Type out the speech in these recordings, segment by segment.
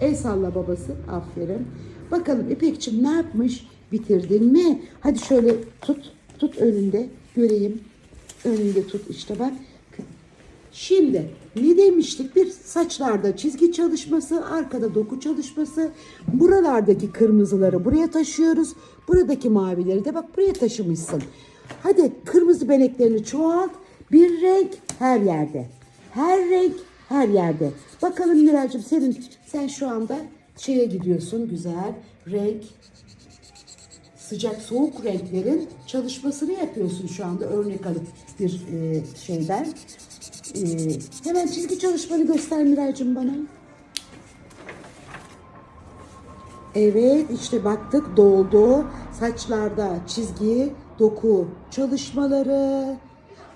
El salla babası. Aferin. Bakalım İpekçim ne yapmış? Bitirdin mi? Hadi şöyle tut. Tut önünde. Göreyim. Önünde tut işte bak. Şimdi ne demiştik? Bir saçlarda çizgi çalışması, arkada doku çalışması. Buralardaki kırmızıları buraya taşıyoruz. Buradaki mavileri de bak buraya taşımışsın. Hadi kırmızı beneklerini çoğalt. Bir renk her yerde. Her renk her yerde. Bakalım Miracığım senin sen şu anda şeye gidiyorsun güzel renk sıcak soğuk renklerin çalışmasını yapıyorsun şu anda örnek alıp bir e, şeyden. E, hemen çizgi çalışmanı göster Miraycığım bana. Evet işte baktık doldu. Saçlarda çizgi, doku çalışmaları.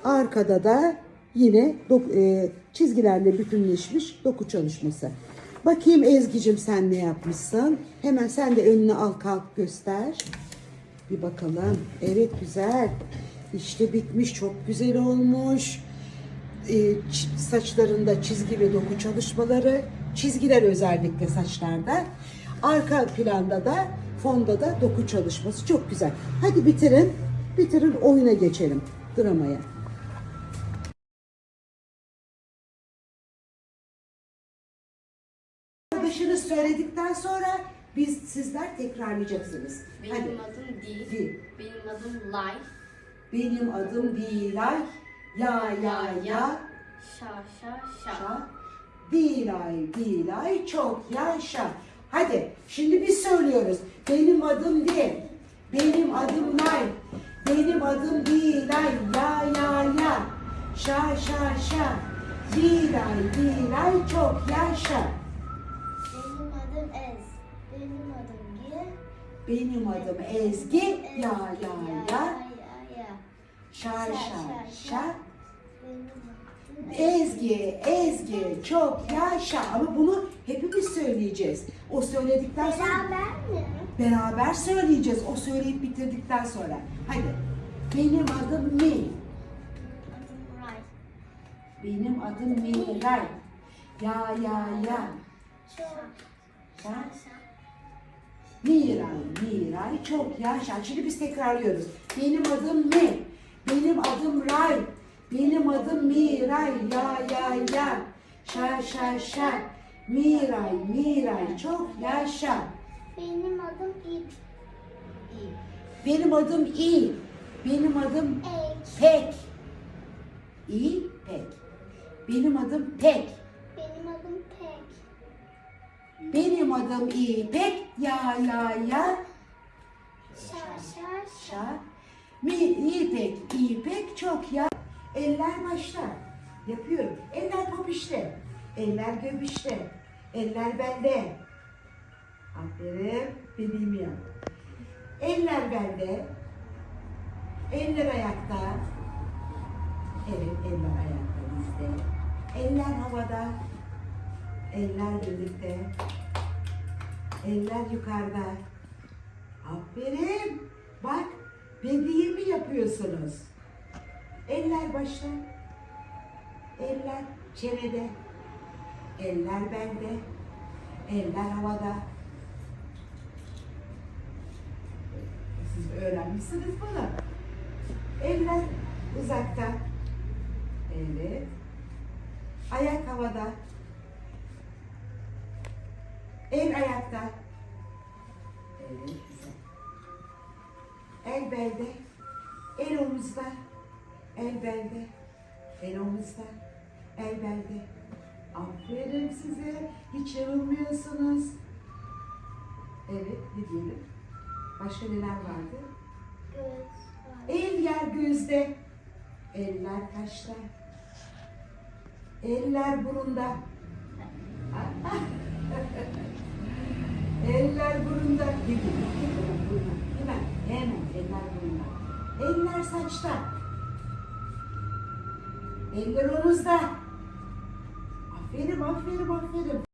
Arkada da yine dok- e, çizgilerle bütünleşmiş doku çalışması. Bakayım Ezgi'cim sen ne yapmışsın? Hemen sen de önüne al kalk göster. Bir bakalım. Evet güzel. İşte bitmiş. Çok güzel olmuş. Ç- saçlarında çizgi ve doku çalışmaları. Çizgiler özellikle saçlarda. Arka planda da fonda da doku çalışması. Çok güzel. Hadi bitirin. Bitirin oyuna geçelim. Dramaya. Söyledikten sonra biz sizler tekrarlayacaksınız. Benim Hadi. adım değil. Değil. Benim adım Lay. Benim adım Dilay. Ya ya ya. Şa şa şa. Şa. Dilay Dilay çok yaşa. Hadi şimdi biz söylüyoruz. Benim adım Dil. Benim adım Lay. Benim adım Dilay. Ya ya ya. Şa şa şa. Dilay Dilay çok yaşa. Benim adım Ezgi. Ya ya ya. ya ya. Şa şa şa. Benim adım Ezgi, Ezgi çok yaşa ama bunu hepimiz söyleyeceğiz. O söyledikten sonra Beraber mi? beraber söyleyeceğiz. O söyleyip bitirdikten sonra. Hadi. Benim adım Ray. Benim adım Miray. Ya ya ya. Çok. Miray, Miray çok yaşa. Şimdi biz tekrarlıyoruz. Benim adım Mi. Benim adım Ray. Benim adım Miray. Ya ya ya. Şa şa şa. Miray, Miray çok yaşa. Benim adım. İp. Benim adım İ. Benim adım Ek. Pek. İ, Pek. Benim adım Pek. Benim adım Pek. Benim adım İpek. Ya ya ya. Şa şa şa. Şa. Mi, İpek, İpek çok ya. Eller başta. Yapıyorum. Eller popişte. Eller göbüşte. Eller bende. Aferin. Dediğimi yap. Eller bende. Eller ayakta. Evet, eller ayakta bizde. Eller havada. Eller birlikte. Eller yukarıda. Aferin. Bak dediğimi yapıyorsunuz. Eller başta. Eller çenede. Eller bende. Eller havada. Siz öğrenmişsiniz bunu. Eller uzakta. Evet. Ayak havada. El ayakta. Evet. El belde, el omuzda, el belde, el omuzda, el belde. Aferin size, hiç yorulmuyorsunuz. Evet, ne diyelim? Başka neler vardı? Göz. El yer gözde, eller kaşta, eller burunda. eller burunda. Hemen, hemen, hemen eller. Eller saçta. Eller omuzda. Aferin, aferin, aferin.